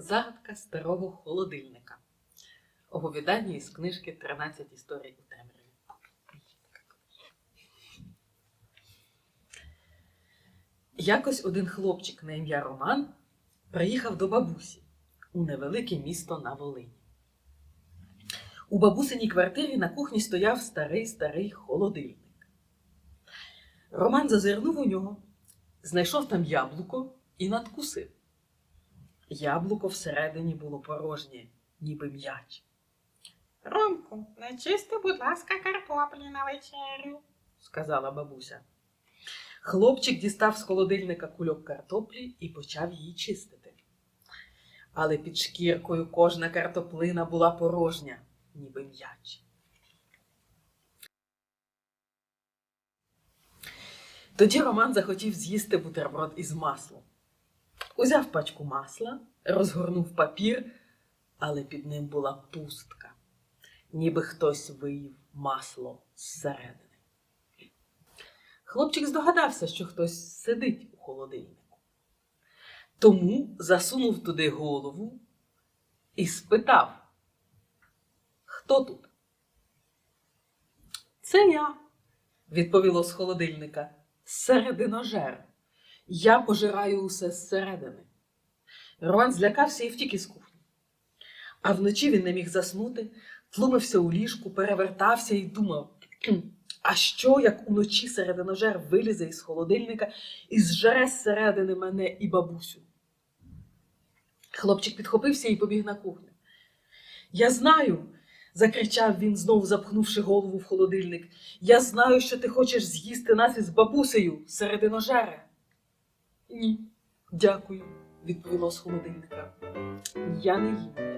Загадка старого холодильника. Оповідання із книжки «13 історій у темряві. Якось один хлопчик на ім'я Роман приїхав до бабусі у невелике місто на Волині. У бабусиній квартирі на кухні стояв старий старий холодильник. Роман зазирнув у нього, знайшов там яблуко і надкусив. Яблуко всередині було порожнє, ніби м'яч. Ромку, начисти, будь ласка, картоплі на вечерю. сказала бабуся. Хлопчик дістав з холодильника кульок картоплі і почав її чистити. Але під шкіркою кожна картоплина була порожня, ніби м'яч. Тоді Роман захотів з'їсти бутерброд із маслом. Узяв пачку масла, розгорнув папір, але під ним була пустка, ніби хтось виїв масло зсередини. Хлопчик здогадався, що хтось сидить у холодильнику. Тому засунув туди голову і спитав, хто тут? Це я, відповіло з холодильника, серединожер. Я пожираю усе зсередини. Роман злякався і втік із кухні. А вночі він не міг заснути, тлумився у ліжку, перевертався і думав. А що, як уночі серединожер вилізе із холодильника і зжере зсередини мене і бабусю? Хлопчик підхопився і побіг на кухню. Я знаю, закричав він, знов запхнувши голову в холодильник. Я знаю, що ти хочеш з'їсти нас із бабусею, серединожере. Ні, дякую, відповіло з холодильника. Я не їм.